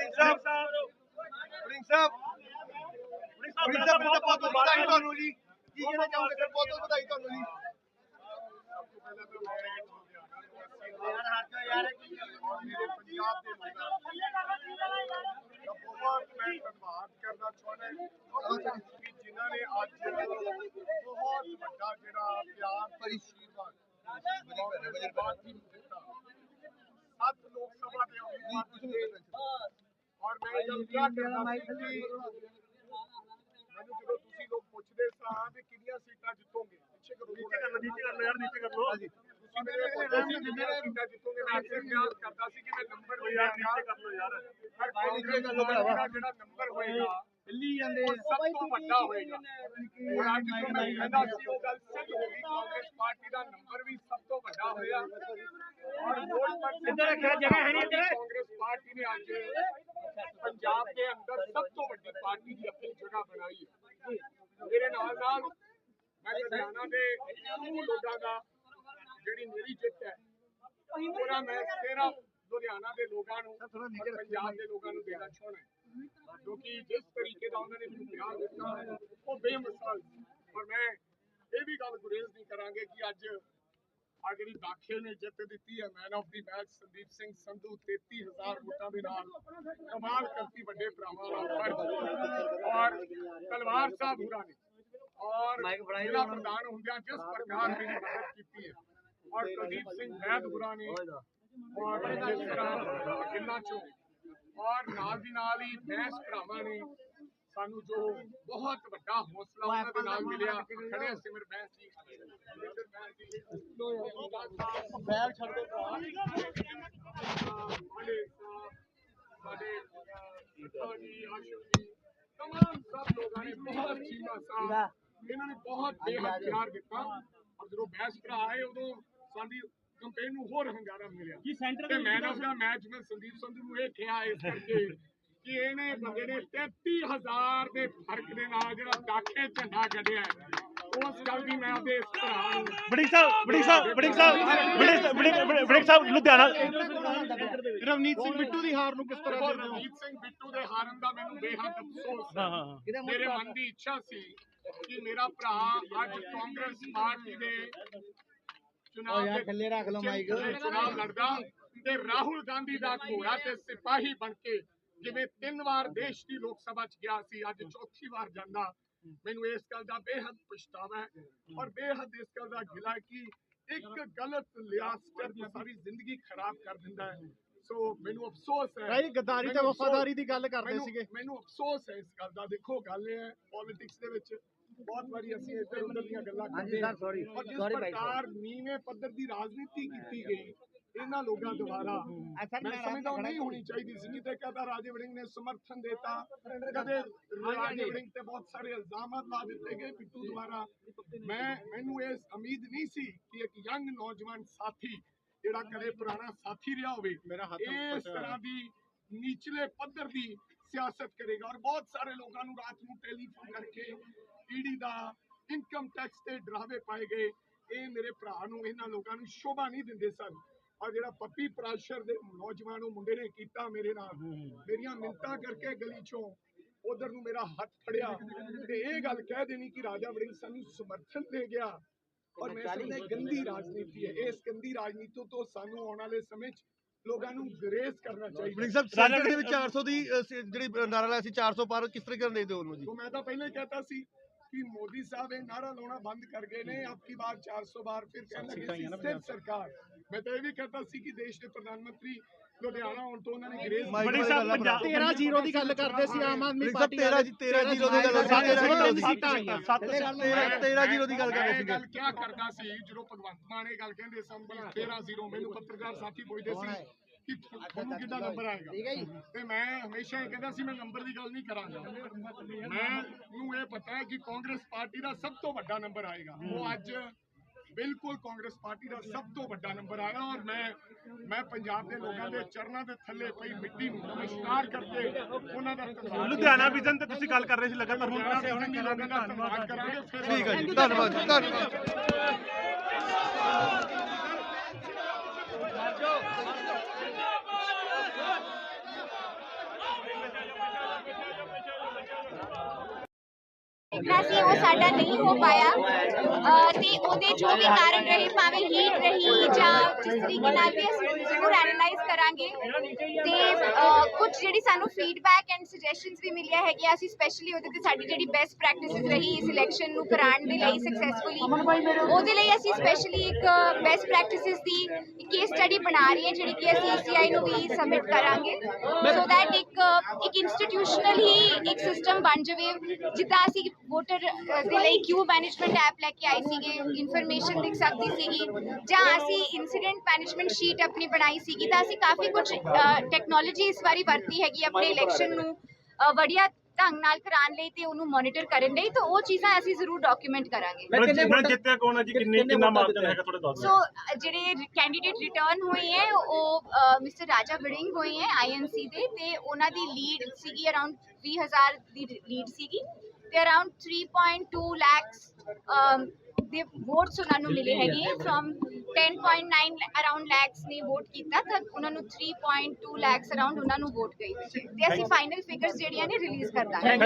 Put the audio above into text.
ਵੜਿੰਗ ਸਾਹਿਬ ਵੜਿੰਗ ਸਾਹਿਬ ਵੜਿੰਗ ਸਾਹਿਬ ਬਹੁਤ ਬਹੁਤ ਵਧਾਈ ਤੁਹਾਨੂੰ ਜੀ। ਕੀ ਕਹਿਣਾ ਚਾਹੋਗੇ ਸਰ? ਬਹੁਤ ਬਹੁਤ ਵਧਾਈ ਤੁਹਾਨੂੰ ਜੀ। ਮੇਰੇ ਪੰਜਾਬ ਦੇ ਲੋਕਾਂ ਦਾ ਬਹੁਤ ਮੈਂ ਧੰਨਵਾਦ ਕਰਨਾ ਚਾਹੁੰਦਾ ਕਿ ਜਿਨ੍ਹਾਂ ਨੇ। ਅੱਜ ਬਹੁਤ ਵੱਡਾ ਜਿਹੜਾ ਪਿਆਰ ਭਰੀ ਦਿੱਤਾ ਸੱਤ ਲੋਕ ਸਭਾ ਦੇ ਉਮੀਦਵਾਰ ਔਰ ਮੈਂ ਇਹ ਕਿਹਾ ਕਰਦਾ ਸੀ ਕਿ ਮੈਨੂੰ ਜਦੋਂ ਤੁਸੀਂ ਲੋਕ ਪੁੱਛਦੇ ਸਾਂ ਕਿ ਕਿੰਨੀਆਂ ਸੀਟਾਂ ਜਿੱਤੋਗੇ ਪਿੱਛੇ ਕਰੋ ਨੀਚੇ ਕਰ ਲਓ ਨੀਚੇ ਕਰ ਲਓ ਯਾਰ ਨੀਚੇ ਕਰ ਲਓ। ਤੁਸੀਂ ਮੇਰੇ ਪੁੱਛਦੇ ਸੀ ਕਿੰਨੀਆਂ ਸੀਟਾਂ ਜਿੱਤੋਗੇ ਮੈਂ ਅਕਸਰ ਖਿਆਲ ਕਰਦਾ ਸੀ ਕਿ ਮੈਂ ਨੰਬਰ ਵੀ ਯਾਰ ਨੀਚੇ ਕਰ ਲਓ ਯਾਰ। ਪਰ ਨੀਚੇ ਕਰ ਲਓ ਭਰਾਵਾ। ਜਿਹੜਾ ਨੰਬਰ ਹੋਏਗਾ। ਦਿੱਲੀ ਜਾਂਦੇ ਸਭ ਤੋਂ ਵੱਡਾ ਹੋਏਗਾ। ਔਰ ਅੱਜ ਜੋ ਮੈਂ ਕਹਿੰਦਾ ਸੀ ਉਹ ਗੱਲ ਸਿੱਧ ਹੋ ਗਈ। ਕਾਂਗਰਸ ਪਾਰਟੀ ਦਾ ਨੰਬਰ ਵੀ ਸਭ ਤੋਂ ਵੱਡਾ ਹੋਇਆ। ਔਰ ਵੋਟ ਪਰਸੈਂਟ ਇੱਧਰ ਜਗ੍ਹਾ ਹੈ ਨਹੀਂ ਇੱਧਰ। ਕਾਂਗਰਸ ਪਾਰਟੀ ਨੇ ਅੱਜ ਪੰਜਾਬ ਦੇ ਅੰਦਰ ਸਭ ਤੋਂ ਵੱਡੀ ਪਾਰਟੀ ਦੀ ਆਪਣੀ ਜਗ੍ਹਾ ਬਣਾਈ ਹੈ। ਮੇਰੇ ਨਾਲ ਨਾਲ ਮੈਂ ਲੁਧਿਆਣਾ ਦੇ ਲੋਕਾਂ ਦਾ ਜਿਹੜੀ ਮੇਰੀ ਜਿੱਤ ਹੈ ਪੂਰਾ ਮੈਂ ਸਿਰਫ ਲੁਧਿਆਣਾ ਦੇ ਲੋਕਾਂ ਨੂੰ ਪੰਜਾਬ ਦੇ ਲੋਕਾਂ ਨੂੰ ਦੇਣਾ ਚਾਹੁੰਦਾ ਕਿਉਂਕਿ ਜਿਸ ਤਰੀਕੇ ਦਾ ਉਹਨਾਂ ਨੇ ਮੈਨੂੰ ਪਿਆਰ ਦਿੱਤਾ ਹੈ ਉਹ ਬੇਮਿਸਾਲ। ਔਰ ਮੈਂ ਇਹ ਵੀ ਗੱਲ ਗੁਰੇਜ਼ ਨਹੀਂ ਕਰਾਂਗੇ ਕਿ ਅੱਜ ਆ ਜਿਹੜੀ ਦਾਖੇ ਨੇ ਜਿੱਤ ਦਿੱਤੀ ਹੈ man of the match Sandeep Singh Sandhu 33000 ਵੋਟਾਂ ਦੇ ਨਾਲ ਕਮਾਲ ਕਰਤੀ ਵੱਡੇ ਭਰਾਵਾਂ ਫਰਜ਼ ਔਰ ਤਲਵਾਰ ਸਾਹਿਬ ਹੁਰਾ ਨੇ ਔਰ ਜ਼ਿਲ੍ਹਾ ਪ੍ਰਧਾਨ ਹੁੰਦਿਆਂ ਜਿਸ ਪ੍ਰਕਾਰ ਮੇਰੀ ਮਦਦ ਕੀਤੀ ਹੈ। ਔਰ ਕੁਲਦੀਪ ਸਿੰਘ ਵੈਦ ਹੁਰਾ ਨੇ ਔਰ ਜਿਸ ਤਰ੍ਹਾਂ ਕਿੰਨਾ ਚੋਂ ਔਰ ਨਾਲ ਦੀ ਨਾਲ ਹੀ ਬੈਂਸ ਭਰਾਵਾਂ ਨੇ ਸਾਨੂੰ ਜੋ ਬਹੁਤ ਵੱਡਾ ਹੌਸਲਾ ਉਹਨਾਂ ਦੇ ਨਾਲ ਮਿਲਿਆ ਖੜੇ ਹਾਂ ਸਿਮਰ ਬੈਂਸ ਜੀ ਸਿਮਰ ਬੈਂਸ ਜੀ ਬੈਗ ਛੱਡ ਦੋ ਸਾਡੇ ਸਾਡੇ ਜੀ ਆਸ਼ੂ ਜੀ तमाम सब लोगों ने बहुत चीमा साहब ਇਹਨਾਂ ਨੇ ਬਹੁਤ ਬੇਹੱਦ ਪਿਆਰ ਦਿੱਤਾ ਔਰ ਜਦੋਂ ਬੈਸ ਭਰਾ ਆਏ ਉਦੋਂ ਸਾਡੀ ਕੰਪੇਨ ਨੂੰ ਹੋਰ ਹੰਗਾਰਾ ਮਿਲਿਆ ਜੀ ਸੈਂਟਰ ਤੇ ਮੈਨ ਆਫ ਦਾ ਮੈਚ ਮੈਂ ਸੰਦੀਪ ਸੰਧੂ ਨੂੰ ਇਹ ਕਿਹਾ ਇਸ ਕਰਕੇ ਕਿ ਇਹਨੇ ਬੰਦੇ ਨੇ 33000 ਦੇ ਫ਼ਰਕ ਦੇ ਨਾਲ ਜਿਹੜਾ ਦਾਖੇ ਝੰਡਾ ਕੱਢਿਆ ਉਸ ਗੱਲ ਦੀ ਮੈਂ ਉਹਦੇ ਇਸ ਭਰਾ ਨੂੰ ਵੜਿੰਗ ਸਾਹਿਬ ਵੜਿੰਗ ਸਾਹਿਬ ਵੜਿੰਗ ਸਾਹਿਬ ਵੜਿੰਗ ਵੜਿੰਗ ਸਾਹਿਬ ਲੁਧਿਆਣਾ ਰਵਨੀਤ ਸਿੰਘ ਬਿੱਟੂ ਦੀ ਹਾਰ ਨੂੰ ਕਿਸ ਤਰ੍ਹਾਂ ਦੇਖੋ ਦੇਖਦੇ ਹੋ ਰਣਜੀਤ ਸਿੰਘ ਬਿੱਟੂ ਦੇ ਹਾਰਨ ਦਾ ਮੈਨੂੰ ਬੇਹੱਦ ਅਫਸੋਸ ਹੈ ਮੇਰੇ ਮਨ ਦੀ ਇੱਛਾ ਸੀ ਕਿ ਮੇਰਾ ਭਰਾ ਅੱਜ ਕਾਂਗਰਸ ਪਾਰਟੀ ਦੇ ਚੁਣਾਵ ਦੇ ਥੱਲੇ ਰੱਖ ਲਓ ਮਾਈਕ ਚੁਣਾਵ ਲੜਦਾ ਤੇ ਰਾਹੁਲ ਗਾਂਧੀ ਦਾ ਘੋੜਾ ਤੇ ਸਿਪਾਹੀ ਬਣ ਕੇ ਜਿਵੇਂ ਤਿੰਨ ਵਾਰ ਦੇਸ਼ ਦੀ ਲੋਕ ਸਭਾ ਚ ਗਿਆ ਸੀ ਅੱਜ ਚੌਥੀ ਵਾਰ ਜਾਂਦਾ। ਮੈਨੂੰ ਇਸ ਗੱਲ ਦਾ ਬੇਹੱਦ ਪਛਤਾਵਾ ਹੈ ਔਰ ਬੇਹੱਦ ਇਸ ਗੱਲ ਦਾ ਗਿਲਾ ਕਿ ਇੱਕ ਗਲਤ ਲਿਆ ਸਟੈਪ ਸਾਰੀ ਜ਼ਿੰਦਗੀ ਖਰਾਬ ਕਰ ਦਿੰਦਾ ਹੈ। ਸੋ ਮੈਨੂੰ ਅਫਸੋਸ ਹੈ। ਭਾਈ ਗੱਦਾਰੀ ਤੇ ਵਫਾਦਾਰੀ ਦੀ ਗੱਲ ਕਰਦੇ ਸੀਗੇ। ਮੈਨੂੰ ਅਫਸੋਸ ਹੈ ਇਸ ਗੱਲ ਦਾ। ਦੇਖੋ ਗੱਲ ਇਹ ਹੈ ਪੋਲਿਟਿਕਸ ਦੇ ਵਿੱਚ। ਬਹੁਤ ਵਾਰੀ ਅਸੀਂ ਇੱਧਰ ਉੱਧਰ ਦੀਆਂ ਗੱਲਾਂ ਕਰਦੇ ਹਾਂ। ਔਰ ਜਿਸ ਪ੍ਰਕਾਰ ਨੀਵੇਂ ਪੱਧਰ ਦੀ ਰਾਜਨੀਤੀ ਕੀਤੀ ਗਈ ਇਹਨਾਂ ਲੋਕਾਂ ਦੁਆਰਾ। ਮੈਂ ਸਮਝਦਾ ਨਹੀਂ ਹੋਣੀ ਚਾਹੀਦੀ ਸੀ ਨਹੀਂ ਤੇ ਕਹਤਾ ਰਾਜੇ ਵੜਿੰਗ ਨੇ ਸਮਰਥਨ ਦਿੱਤਾ। ਕਦੇ ਰਾਜੇ ਵੜਿੰਗ ਤੇ ਬਹੁਤ ਸਾਰੇ ਇਲਜ਼ਾਮਾਤ ਲਾ ਦਿੱਤੇ ਗਏ ਪਿੱਟੂ ਦੁਆਰਾ। ਮੈਂ ਮੈਨੂੰ ਇਹ ਉਮੀਦ ਨਹੀਂ ਸੀ ਕਿ ਇੱਕ ਯੰਗ ਨੌਜਵਾਨ ਸਾਥੀ ਜਿਹੜਾ ਕਦੇ ਪੁਰਾਣਾ ਸਾਥੀ ਰਿਹਾ ਹੋਵੇ ਮੇਰਾ ਹੱਥ ਇਸ ਤਰ੍ਹਾਂ ਦੀ ਨੀਚਲੇ ਪੱਧਰ ਦੀ ਸਿਆਸਤ ਕਰੇਗਾ। ਔਰ ਬਹੁਤ ਸਾਰੇ ਲੋਕਾਂ ਨੂੰ ਰਾਤ ਨੂੰ ਟੈਲੀਫੋਨ ਕਰਕੇ ਈਡੀ ਦਾ ਇਨਕਮ ਟੈਕਸ ਤੇ ਡਰਾਵੇ ਪਾਏ ਗਏ। ਇਹ ਮੇਰੇ ਭਰਾ ਨੂੰ ਇਹਨਾਂ ਲੋਕਾਂ ਨੂੰ ਸ਼ੋਭਾ ਨਹੀਂ ਦਿੰਦੇ ਸਨ। ਆ ਜਿਹੜਾ ਪੱਪੀ ਪ੍ਰਾਸ਼ਰ ਦੇ ਨੌਜਵਾਨ ਨੂੰ ਮੁੰਡੇ ਨੇ ਕੀਤਾ ਮੇਰੇ ਨਾਲ ਮੇਰੀਆਂ ਮਿੰਤਾ ਕਰਕੇ ਗਲੀ ਚੋਂ ਉਧਰ ਨੂੰ ਮੇਰਾ ਹੱਥ ਖੜਿਆ ਤੇ ਇਹ ਗੱਲ ਕਹਿ ਦੇਣੀ ਕਿ ਰਾਜਾ ਵੜਿੰਗ ਸਾਨੂੰ ਸਮਰਥਨ ਦੇ ਗਿਆ ਔਰ ਮੈਂ ਸਮਝਦਾ ਗੰਦੀ ਰਾਜਨੀਤੀ ਹੈ। ਇਸ ਗੰਦੀ ਰਾਜਨੀਤੀ ਤੋਂ ਸਾਨੂੰ ਆਉਣ ਵਾਲੇ ਸਮੇਂ 'ਚ ਲੋਕਾਂ ਨੂੰ ਗ੍ਰੇਸ ਕਰਨਾ ਚਾਹੀਦਾ। ਬਣੀ ਸਾਹਿਬ ਸੈਂਟਰ ਵਿੱਚ 400 ਦੀ ਜਿਹੜੀ ਨਾਰਾ ਲਾਇਆ ਸੀ 400 ਪਾਰ ਕਿਸ ਤਰੀਕੇ ਨਾਲ ਦੇਖਦੇ ਹੋ ਉਹਨੂੰ ਜੀ? ਮੈਂ ਤਾਂ ਪਹਿਲਾਂ ਹੀ ਕਹਤਾ ਸੀ ਕਿ ਮੋਦੀ ਸਾਹਿਬ ਇਹ ਨਾਰਾ ਲਾਉਣਾ ਬੰਦ ਕਰ ਗਏ ਨੇ। ਆਪਕੀ ਬਾਰ 400 ਬਾਰ ਫਿਰ ਕਹਿਣ ਲੱਗੇ ਸਰਕਾਰ। ਮੈਂ ਤਾਂ ਇਹ ਵੀ ਕਹਿੰਦਾ ਸੀ ਕਿ ਦੇਸ਼ ਦੇ ਪ੍ਰਧਾਨ ਮੰਤਰੀ ਲੁਧਿਆਣਾ ਆਉਣ ਤੋਂ ਉਹਨਾਂ ਨੇ ਗ੍ਰੇਸ ਬੜੀ ਸਾਹਿਬ 13 0 ਦੀ ਗੱਲ ਕਰਦੇ ਸੀ ਆਮ ਆਦਮੀ ਪਾਰਟੀ 13-0 ਦੀ ਗੱਲ ਕਰਦੇ ਸੀ 13 0 ਦੀ ਗੱਲ ਕਰਦੇ ਸੀ ਗੱਲ ਕੀ ਕਰਦਾ ਸੀ ਜਦੋਂ ਭਗਵੰਤ ਮਾਨ ਇਹ ਗੱਲ ਕਹਿੰਦੇ ਸਨ 13 0 ਮੈਨੂੰ ਪੱਤਰਕਾਰ ਸਾਥੀ ਪੁੱਛਦੇ ਸੀ ਕਿ ਕਿੰਨਾ ਨੰਬਰ ਆਏਗਾ? ਤੇ ਮੈਂ ਹਮੇਸ਼ਾ ਇਹ ਕਹਿੰਦਾ ਸੀ ਮੈਂ ਨੰਬਰ ਦੀ ਗੱਲ ਨਹੀਂ ਕਰਾਂਗਾ। ਮੈਂ ਨੂੰ ਇਹ ਪਤਾ ਹੈ ਕਿ ਕਾਂਗਰਸ ਪਾਰਟੀ ਦਾ ਸਭ ਤੋਂ ਵੱਡਾ ਨੰਬਰ ਆਏਗਾ। ਉਹ ਅੱਜ ਬਿਲਕੁਲ ਕਾਂਗਰਸ ਪਾਰਟੀ ਦਾ ਸਭ ਤੋਂ ਵੱਡਾ ਨੰਬਰ ਆਇਆ ਔਰ ਮੈਂ ਮੈਂ ਪੰਜਾਬ ਦੇ ਲੋਕਾਂ ਦੇ ਚਰਨਾਂ ਦੇ ਥੱਲੇ ਪਈ ਮਿੱਟੀ ਨੂੰ ਨਮਸਕਾਰ ਕਰਕੇ ਉਹਨਾਂ ਦਾ ਧੰਨਵਾਦ ਲੁਧਿਆਣਾ ਵਿਜ਼ਨ ਤੇ ਤੁਸੀਂ ਗੱਲ ਕਰ ਰਹੇ ਸੀ ਲਗਾਤਾਰ ਹੁਣ ਦਾ ਧੰਨਵਾਦ। ਕਰਾਂਗੇ ਫਿਰ ਠੀਕ ਹੈ ਜੀ ਧੰਨਵਾਦ ਜੀ ਧੰਨਵਾਦ। ਦੇਖਣਾ ਸੀ, ਉਹ ਸਾਡਾ ਨਹੀਂ ਹੋ ਪਾਇਆ। ਤੇ ਉਹਦੇ ਜੋ ਵੀ ਕਾਰਨ ਰਹੇ, ਭਾਵੇਂ ਹੀਟ ਜਿਸ ਤਰੀਕੇ ਨਾਲ ਵੀ ਅਸੀਂ ਜ਼ਰੂਰ ਐਨਾਲਾਈਜ਼ ਕਰਾਂਗੇ ਤੇ ਕੁਝ ਜਿਹੜੀ ਸਾਨੂੰ ਫੀਡਬੈਕ ਐਂਡ ਸੁਜੈਸ਼ਨਸ ਵੀ ਮਿਲਿਆ ਹੈਗੀਆਂ ਅਸੀਂ ਸਪੈਸ਼ਲੀ ਉਹਦੇ ਤੇ ਸਾਡੀ ਜਿਹੜੀ ਬੈਸਟ ਪ੍ਰੈਕਟਿਸਿਸ ਰਹੀ ਇਸ ਇਲੈਕਸ਼ਨ ਨੂੰ ਕਰਾਉਣ ਦੇ ਲਈ ਸਕਸੈਸਫੁਲੀ ਉਹਦੇ ਲਈ ਅਸੀਂ ਸਪੈਸ਼ਲੀ ਇੱਕ ਬੈਸਟ ਪ੍ਰੈਕਟਿਸਿਸ ਦੀ ਕੇਸ ਸਟੱਡੀ ਬਣਾ ਰਹੀ ਹਾਂ ਜਿਹੜੀ ਕਿ ਅਸੀਂ ECI ਨੂੰ ਵੀ ਸਬਮਿਟ ਕਰਾਂਗੇ। ਸੋ ਦੈਟ ਇੱਕ ਇੱਕ ਇੰਸਟੀਟਿਊਸ਼ਨਲ ਹੀ ਇੱਕ ਸਿਸਟਮ ਬਣ ਜਾਵੇ ਜਿੱਦਾਂ ਅਸੀਂ ਵੋਟਰ ਦੇ ਲਈ ਕਿਊ ਮੈਨੇਜਮੈਂਟ ਐਪ ਲੈ ਕੇ ਆਏ ਸੀਗੇ ਇਨਫੋਰਮੇਸ਼ਨ ਦਿਖ ਸਕਦੀ ਸੀਗੀ ਜਾਂ ਅਸੀਂ ਇਨਸੀਡੈਂਟ ਮੈਨੇਜਮੈਂਟ ਸ਼ੀਟ ਆਪਣੀ ਬਣਾਈ ਸੀਗੀ ਤਾਂ ਅਸੀਂ ਕਾਫੀ ਕੁਝ ਟੈਕਨੋਲੋਜੀ ਇਸ ਵਾਰੀ ਵਰਤੀ ਹੈਗੀ ਆਪਣੇ ਇਲੈਕਸ਼ਨ ਨੂੰ ਵਧੀਆ ਢੰਗ ਨਾਲ ਕਰਾਉਣ ਲਈ ਤੇ ਉਹਨੂੰ ਮੋਨੀਟਰ ਕਰਨ ਲਈ ਤਾਂ ਉਹ ਚੀਜ਼ਾਂ ਅਸੀਂ ਜ਼ਰੂਰ ਡਾਕੂਮੈਂਟ ਕਰਾਂਗੇ। ਮੈਂ ਜਿੱਤਿਆ ਕੌਣ ਹੈ ਜੀ? ਕਿੰਨੇ ਕਿੰਨਾ ਮਾਰਜਨ ਹੈਗਾ ਤੁਹਾਡੇ? ਦੱਸ ਸੋ ਜਿਹੜੇ ਕੈਂਡੀਡੇਟ ਰਿਟਰਨ ਹੋਏ ਹੈ ਉਹ ਮਿਸਟਰ ਰਾਜਾ ਵੜਿੰਗ ਹੋਏ ਹੈ ਆਈਐਨਸੀ ਦੇ ਤੇ ਉਹਨਾਂ ਦੀ ਲੀਡ ਸੀਗੀ ਅਰਾਊਂਡ 20000 ਦੀ ਲੀਡ ਸੀਗੀ ਤੇ ਅਰਾਊਂਡ 3.2 ਲੈਕਸ ਦੇ ਵੋਟਸ ਉਹਨਾਂ ਨੂੰ ਮਿਲੇ ਹੈਗੇ ਫਰਮ 10.9 ਅਰਾਊਂਡ ਲੈਕਸ ਨੇ ਵੋਟ ਕੀਤਾ ਤਾਂ ਉਹਨਾਂ ਨੂੰ 3.2 ਲੈਕਸ ਅਰਾਊਂਡ ਉਹਨਾਂ ਨੂੰ ਵੋਟ ਗਈ। ਤੇ ਅਸੀਂ ਫਾਈਨਲ ਫਿਗਰਸ ਜਿਹੜੀਆਂ ਨੇ ਰਿਲੀਜ਼ ਕਰ ਦਾਂਗੇ।